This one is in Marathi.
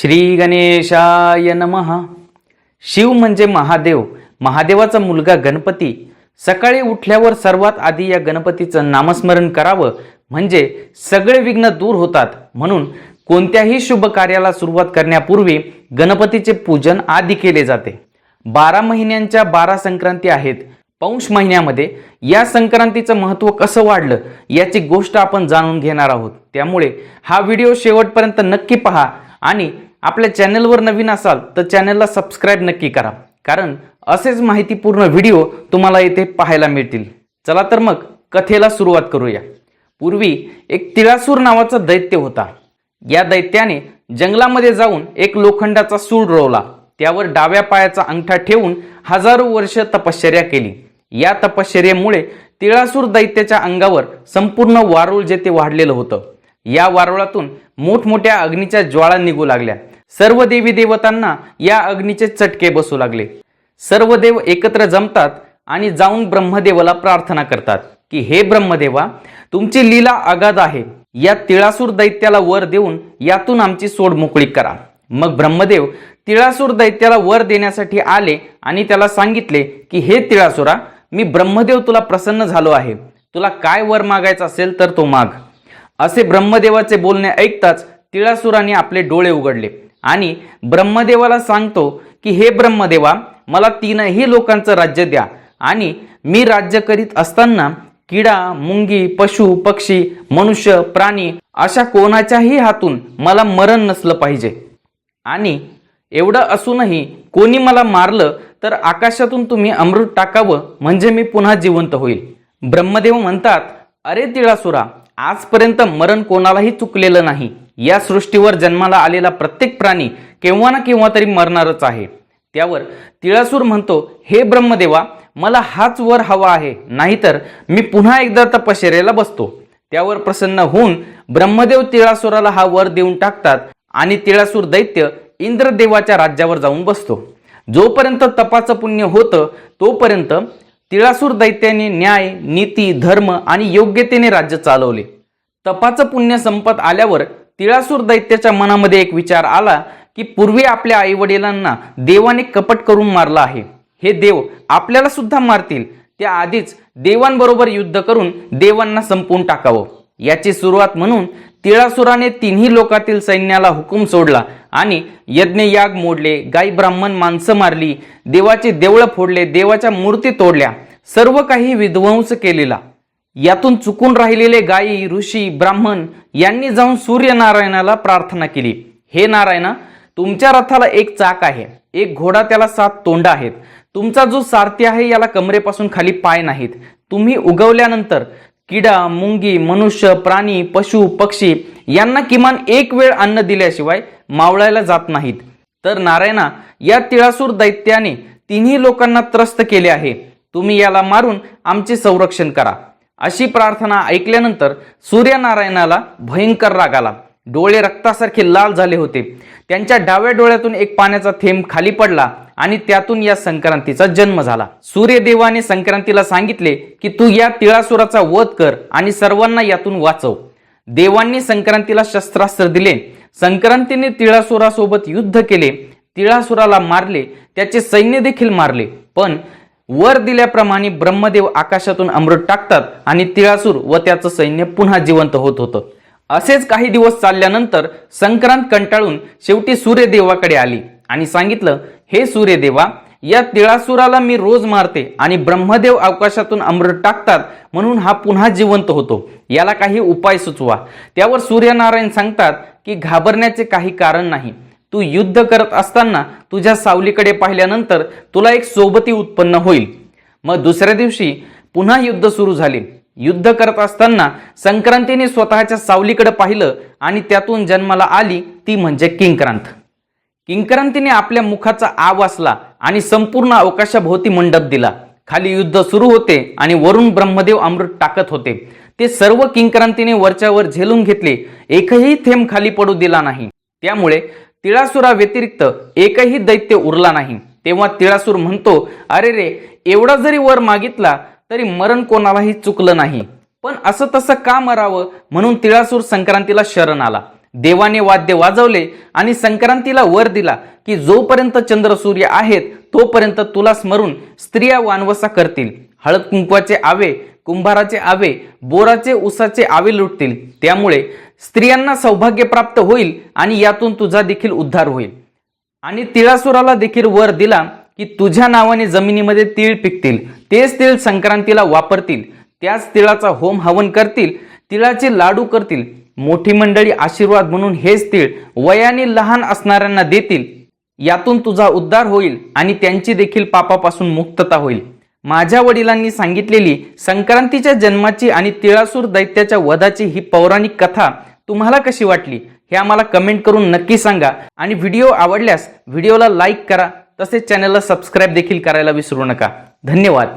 श्री गणेशाय नमः. शिव म्हणजे महादेव. महादेवाचा मुलगा गणपती. सकाळी उठल्यावर सर्वात आधी या गणपतीचं नामस्मरण करावं म्हणजे सगळे विघ्न दूर होतात. म्हणून कोणत्याही शुभ कार्याला सुरुवात करण्यापूर्वी गणपतीचे पूजन आधी केले जाते. बारा महिन्यांच्या बारा संक्रांती आहेत. पौष महिन्यामध्ये या संक्रांतीचं महत्त्व कसं वाढलं याची गोष्ट आपण जाणून घेणार आहोत. त्यामुळे हा व्हिडिओ शेवटपर्यंत नक्की पहा. आणि आपल्या चॅनलवर नवीन असाल तर चॅनलला सबस्क्राईब नक्की करा. कारण असेच माहितीपूर्ण व्हिडिओ तुम्हाला येथे पाहायला मिळतील. चला तर मग कथेला सुरुवात करूया. पूर्वी एक तिळासूर नावाचा दैत्य होता. या दैत्याने जंगलामध्ये जाऊन एक लोखंडाचा सूड रोवला. त्यावर डाव्या पायाचा अंगठा ठेवून हजारो वर्ष तपश्चर्या केली. या तपश्चर्येमुळे तिळासूर दैत्याच्या अंगावर संपूर्ण वारुळ जे ते वाढलेलं होतं. या वारुळातून मोठमोठ्या अग्नीच्या ज्वाळा निघू लागल्या. सर्व देवी देवतांना या अग्नीचे चटके बसू लागले. सर्व देव एकत्र जमतात आणि जाऊन ब्रह्मदेवाला प्रार्थना करतात की हे ब्रह्मदेवा तुमची लीला अगाध आहे. या तिळासूर दैत्याला वर देऊन यातून आमची सोड मोकळी करा. मग ब्रह्मदेव तिळासूर दैत्याला वर देण्यासाठी आले आणि त्याला सांगितले की हे तिळासुरा मी ब्रह्मदेव तुला प्रसन्न झालो आहे. तुला काय वर मागायचं असेल तर तो माग. असे ब्रह्मदेवाचे बोलणे ऐकताच तिळासुराने आपले डोळे उघडले. आणि ब्रह्मदेवाला सांगतो की हे ब्रह्मदेवा मला तीनही लोकांचं राज्य द्या. आणि मी राज्य करीत असताना किडा मुंगी पशु पक्षी मनुष्य प्राणी अशा कोणाच्याही हातून मला मरण नसलं पाहिजे. आणि एवढं असूनही कोणी मला मारलं तर आकाशातून तुम्ही अमृत टाकावं म्हणजे मी पुन्हा जिवंत होईल. ब्रह्मदेव म्हणतात अरे तिळासुरा आजपर्यंत मरण कोणालाही चुकलेलं नाही. या सृष्टीवर जन्माला आलेला प्रत्येक प्राणी केव्हा ना केव्हा तरी मरणारच आहे. त्यावर तिळासूर म्हणतो हे ब्रह्मदेवा मला हाच वर हवा आहे. नाहीतर मी पुन्हा एकदा तपश्चर्याला बसतो. त्यावर प्रसन्न होऊन ब्रह्मदेव तिळासुराला हा वर देऊन टाकतात आणि तिळासूर दैत्य इंद्रदेवाच्या राज्यावर जाऊन बसतो. जोपर्यंत तपाचं पुण्य होतं तोपर्यंत तिळासूर दैत्याने न्याय नीती धर्म आणि योग्यतेने राज्य चालवले. तपाचं पुण्य संपत आल्यावर तिळासूर दैत्याच्या मनामध्ये एक विचार आला की पूर्वी आपल्या आईवडिलांना देवाने कपट करून मारला आहे. हे देव आपल्याला सुद्धा मारतील. त्या आधीच देवांबरोबर युद्ध करून देवांना संपवून टाकावं. याची सुरुवात म्हणून तिळासुराने तिन्ही लोकातील सैन्याला हुकूम सोडला आणि यज्ञयाग मोडले. गाई ब्राह्मण माणसं मारली. देवाचे देवळं फोडले. देवाच्या मूर्ती तोडल्या. सर्व काही विध्वंस केलेला. यातून चुकून राहिलेले गायी ऋषी ब्राह्मण यांनी जाऊन सूर्यनारायणाला प्रार्थना केली. हे नारायणा तुमच्या रथाला एक चाक आहे. एक घोडा त्याला सात तोंड आहेत. तुमचा जो सारथी आहे याला कमरेपासून खाली पाय नाहीत. तुम्ही उगवल्यानंतर किडा मुंगी मनुष्य प्राणी पशु पक्षी यांना किमान एक वेळ अन्न दिल्याशिवाय मावळायला जात नाहीत. तर नारायणा या तिळासूर दैत्याने तिन्ही लोकांना त्रस्त केले आहे. तुम्ही याला मारून आमचे संरक्षण करा. अशी प्रार्थना ऐकल्यानंतर सूर्यनारायणाला भयंकर राग आला. डोळे रक्तासारखे लाल झाले होते. त्यांच्या डाव्या डोळ्यातून एक पाण्याचा थेंब खाली पडला. आणि त्यातून या संक्रांतीचा जन्म झाला. सूर्यदेवाने संक्रांतीला सांगितले की तू या तिळासुराचा वध कर आणि सर्वांना यातून वाचव. देवांनी संक्रांतीला शस्त्रास्त्र दिले. संक्रांतीने तिळासुरासोबत युद्ध केले. तिळासुराला मारले. त्याचे सैन्य देखील मारले. पण वर दिल्याप्रमाणे ब्रह्मदेव आकाशातून अमृत टाकतात आणि तिळासूर व त्याचं सैन्य पुन्हा जिवंत होत होतं. असेच काही दिवस चालल्यानंतर संक्रांत कंटाळून शेवटी सूर्यदेवाकडे आली. आणि सांगितलं हे सूर्यदेवा या तिळासुराला मी रोज मारते आणि ब्रह्मदेव अवकाशातून अमृत टाकतात म्हणून हा पुन्हा जिवंत होतो. याला काही उपाय सुचवा. त्यावर सूर्यनारायण सांगतात की घाबरण्याचे काही कारण नाही. तू युद्ध करत असताना तुझ्या सावलीकडे पाहिल्यानंतर तुला एक सोबती उत्पन्न होईल. मग दुसऱ्या दिवशी पुन्हा युद्ध सुरू झाले. युद्ध करत असताना संक्रांतीने स्वतःच्या सावलीकडे पाहिलं आणि त्यातून जन्माला आली ती म्हणजे किंक्रांत. किंक्रांतीने आपल्या मुखाचा आ वासला आणि संपूर्ण अवकाशाभोवती मंडप दिला. खाली युद्ध सुरू होते आणि वरून ब्रह्मदेव अमृत टाकत होते. ते सर्व किंक्रांतीने वरच्यावर झेलून घेतले. एकही थेंब खाली पडू दिला नाही. त्यामुळे तिळासुरा व्यतिरिक्त एकही दैत्य उरला नाही. तेव्हा तिळासूर म्हणतो अरे रे एवढा जरी वर मागितला तरी मरण कोणालाही चुकलं नाही. पण असं तसं का मरावं? म्हणून तिळासूर संक्रांतीला शरण आला. देवाने वाद्य वाजवले आणि संक्रांतीला वर दिला की जोपर्यंत चंद्र सूर्य आहेत तोपर्यंत तुला स्मरून स्त्रिया वानवसा करतील. हळद कुंकवाचे आवे कुंभाराचे आवे बोराचे उसाचे आवे लुटतील. त्यामुळे स्त्रियांना सौभाग्य प्राप्त होईल आणि यातून तुझा देखील उद्धार होईल. आणि तिळासुराला देखील वर दिला की तुझ्या नावाने जमिनीमध्ये तीळ पिकतील. तेच तीळ संक्रांतीला वापरतील. त्याच तिळाचा होम हवन करतील. तिळाचे लाडू करतील. मोठी मंडळी आशीर्वाद म्हणून हेच तीळ वयाने लहान असणाऱ्यांना देतील. यातून तुझा उद्धार होईल आणि त्यांची देखील पापापासून मुक्तता होईल. माझ्या वडिलांनी सांगितलेली संक्रांतीच्या जन्माची आणि तिळासूर दैत्याच्या वधाची ही पौराणिक कथा तुम्हाला कशी वाटली हे आम्हाला कमेंट करून नक्की सांगा. आणि व्हिडिओ आवडल्यास व्हिडिओला लाईक करा तसेच चॅनलला सबस्क्राईब देखील करायला विसरू नका. धन्यवाद.